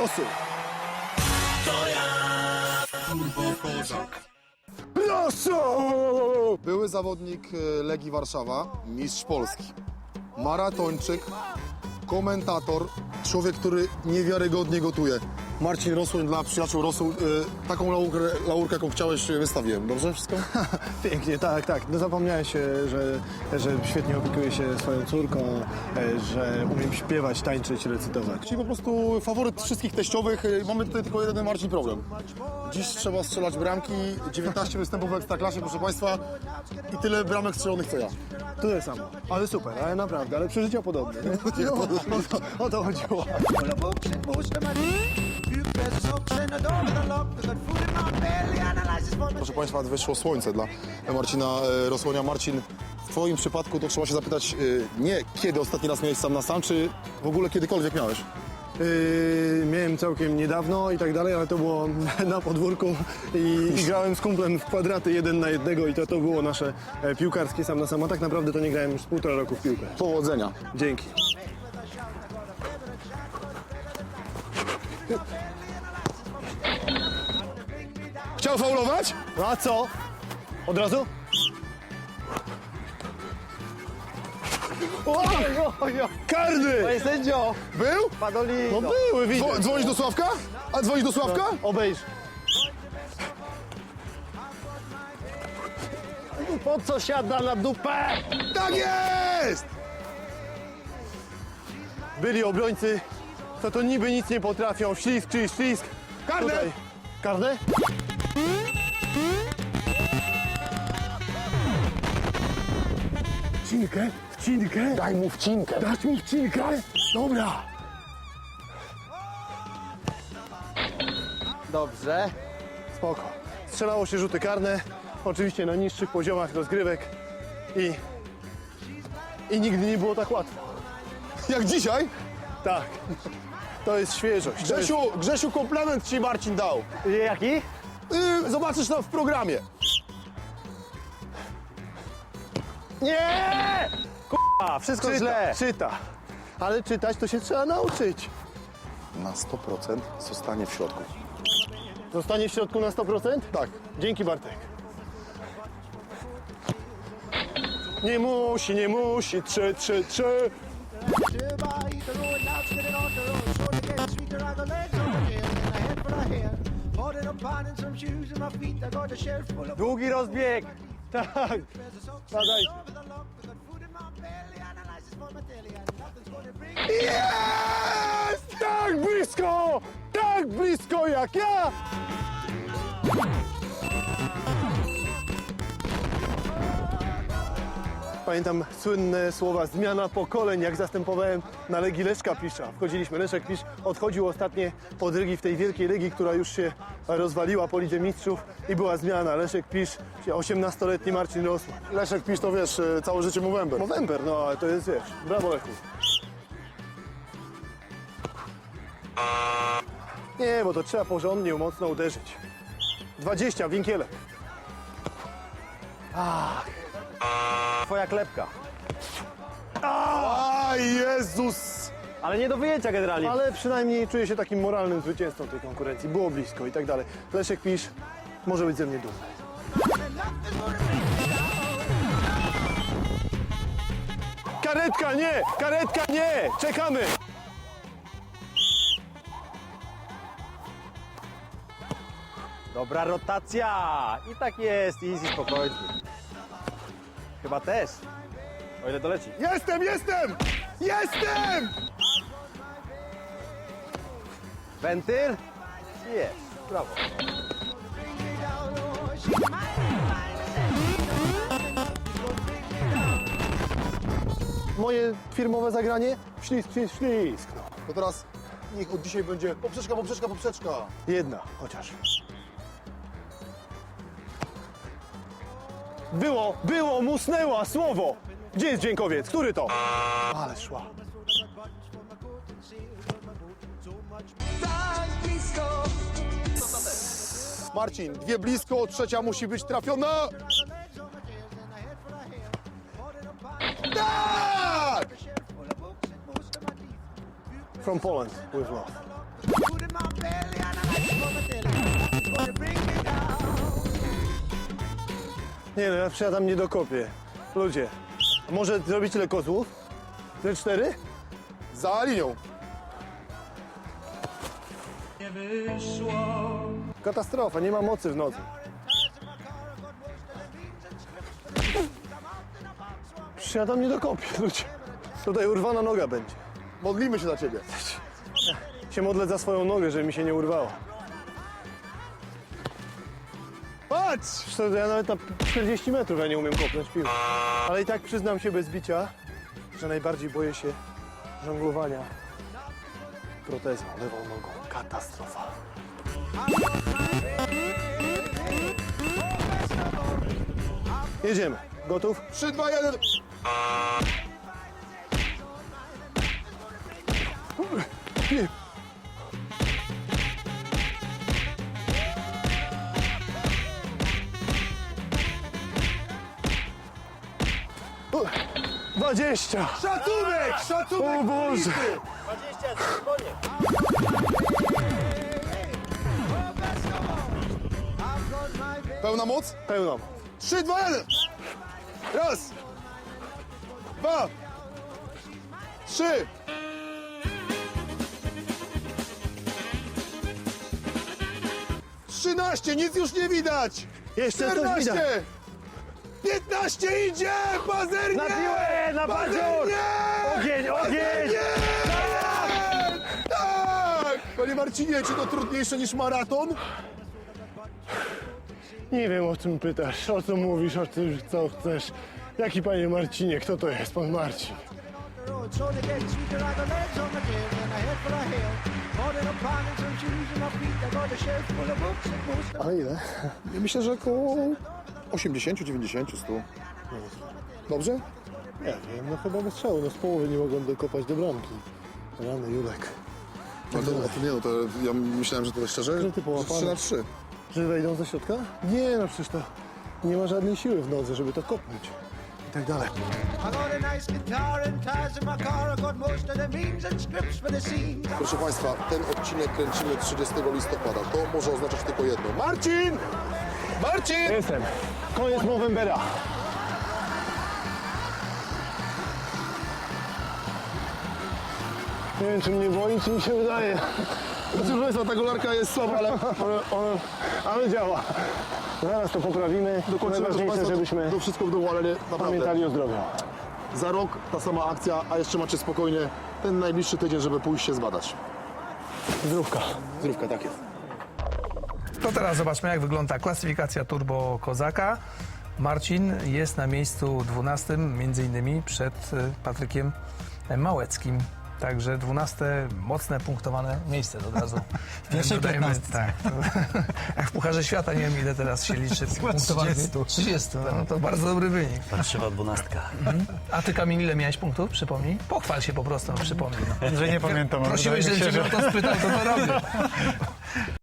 Rosu. Rosu! Były zawodnik e, Legii Warszawa, mistrz Polski, maratończyk, komentator, człowiek, który niewiarygodnie gotuje. Marcin Rosłoń dla przyjaciół Rosół. e, Taką laurkę, laurkę, jaką chciałeś, e, wystawiłem. Dobrze wszystko? Pięknie, tak, tak. No zapomniałeś, e, że, że świetnie opiekuję się swoją córką, e, że umiem śpiewać, tańczyć, recytować. Czyli po prostu faworyt wszystkich teściowych. E, Mamy tutaj tylko jeden Marcin problem. Dziś trzeba strzelać bramki, 19 występów w Ekstraklasie, proszę Państwa, i tyle bramek strzelonych co ja. Tyle samo. Ale super, ale naprawdę, ale przeżycia podobne. Nie? No, o, to, o to chodziło. For my Proszę Państwa, wyszło słońce dla Marcina e, Rosłonia. Marcin, w Twoim przypadku to trzeba się zapytać e, nie kiedy ostatni raz miałeś sam na sam, czy w ogóle kiedykolwiek miałeś. Yy, miałem całkiem niedawno i tak dalej, ale to było na podwórku i, i grałem z kumplem w kwadraty jeden na jednego i to, to było nasze piłkarskie sam na sam. A tak naprawdę to nie grałem już z półtora roku w piłkę. Powodzenia. Dzięki. Chciał faulować? A co? Od razu? Oj, oj, oj. Karny! Panie sędzio! Był? Padolino! No były, widzę. Dzwo- dzwonić do Sławka? A dzwonić do Sławka? Obejrz. Po co siada na dupę? Tak jest! Byli obrońcy, to to niby nic nie potrafią. Ślisk, czyli ślisk. Karne! Tutaj. Karne? Wcinkę? Wcinkę? Daj mu wcinkę. Dasz mi wcinkę? Dobra. Dobrze. Spoko. Strzelało się rzuty karne, oczywiście na niższych poziomach rozgrywek i, i nigdy nie było tak łatwo. Jak dzisiaj? Tak. To jest świeżość. To jest... Grzesiu, Grzesiu komplement Ci Marcin dał. Jaki? Yy, zobaczysz to w programie. Nie! A, wszystko Czyta, źle. czyta. Ale czytać to się trzeba nauczyć. Na 100% zostanie w środku. Zostanie w środku na 100%? Tak. Dzięki Bartek. Nie musi, nie musi, trzy, trzy, trzy. On the legs on my tail and a head full of hair. Holding a pan and some shoes in my feet. I got a shelf full of Długi rozbieg. Tak. I got bring Jest! Tak blisko! Tak blisko jak ja! Pamiętam słynne słowa zmiana pokoleń, jak zastępowałem na Legii Leszka Pisza. Wchodziliśmy, Leszek Pisz odchodził ostatnie podrygi w tej wielkiej Legii, która już się rozwaliła po Lidze Mistrzów i była zmiana. Leszek Pisz, 18-letni Marcin Rosman. Leszek Pisz to wiesz, yy, całe życie Movember. November, no ale to jest, wiesz, brawo Lechu. Nie, bo to trzeba porządnie, mocno uderzyć. 20, winkielek. Twoja klepka. A Jezus! Ale nie do wyjęcia generalnie. Ale przynajmniej czuję się takim moralnym zwycięzcą tej konkurencji. Było blisko i tak dalej. Leszek Pisz może być ze mnie dumny. Karetka nie! Karetka nie! Czekamy! Dobra rotacja. I tak jest. Easy, spokojnie. Chyba też. O ile doleci. Jestem, jestem! Jestem! Wentyl? Jest. Brawo. Moje firmowe zagranie? Ślisk, ślisk, ślisk. No. To teraz niech od dzisiaj będzie poprzeczka, poprzeczka, poprzeczka. Jedna chociaż. Było, było, musnęła, słowo! Gdzie jest dźwiękowiec? Który to? Ale szła. Marcin, dwie blisko, trzecia musi być trafiona. Tak! From Poland with love. Nie no, ja przyjadam nie dokopię. Ludzie, a może zrobić tyle kozłów? Te cztery? Za linią. Katastrofa, nie ma mocy w nocy. Przyjadam nie dokopię, ludzie. Tutaj urwana noga będzie. Modlimy się za ciebie. Się modlę za swoją nogę, żeby mi się nie urwało. Patrz! Zresztą ja nawet na 40 metrów ja nie umiem kopnąć piły. Ale i tak przyznam się bez bicia, że najbardziej boję się żonglowania protezą lewą nogą. Katastrofa. Jedziemy. Gotów? 3, 2, 1. Nie. 20! Szacunek! Szacunek! O Boże! 20, koniec. Pełna moc? Pełną. 3, 2, 1. Raz. Dwa. Trzy. Trzynaście, nic już nie widać. Jeszcze coś widać. Piętnaście idzie! Pazernie! Na piłę, na! Pazernie! Ogień, ogień! Pazernie! Tak! Panie Marcinie, czy to trudniejsze niż maraton? Nie wiem o czym pytasz, o co mówisz, o tym co chcesz. Jaki panie Marcinie, kto to jest pan Marcin? A ile? Myślę, że około 80, 90, 100. Dobrze? Nie wiem, no chyba bez strzału, no z połowy nie mogłem dokopać do bramki. Rany Julek. No to, to nie, no to ja myślałem, że to szczerze, Że ty połapany. 3 na 3. Że wejdą ze środka? Nie, no przecież to nie ma żadnej siły w nodze, żeby to kopnąć. I tak dalej. I got a nice guitar and ties in my car. I got most of the means and scripts for the scenes. Proszę Państwa, ten odcinek kręcimy 30 listopada. To może oznaczać tylko jedno. Marcin! Marcin! Jestem. Koniec Movembera. Nie wiem, czy mnie boli, czy mi się wydaje. Proszę Państwa, ta golarka jest słaba, ale Ale, ale, działa. Zaraz to poprawimy. dokończymy Najważniejsze, Państwa, żebyśmy to wszystko w domu, ale nie, naprawdę. pamiętali o zdrowiu. Za rok ta sama akcja, a jeszcze macie spokojnie ten najbliższy tydzień, żeby pójść się zbadać. Zdrówka. Zdrówka, tak jest. To teraz zobaczmy, jak wygląda klasyfikacja Turbo Kozaka. Marcin jest na miejscu 12, między innymi przed y, Patrykiem Małeckim. Także 12 mocne punktowane miejsce od razu. pierwszej Dodajmy, 15. Tak. Jak w Pucharze Świata, nie wiem ile teraz się liczy punktowanych. 30. 30, no to bardzo dobry wynik. Warszawa dwunastka. A ty Kamil, ile miałeś punktów? Przypomnij. Pochwal się po prostu, no, przypomnij. No. Że nie pamiętam. Prosiłeś, żebym ciebie o to spytał, to to robię.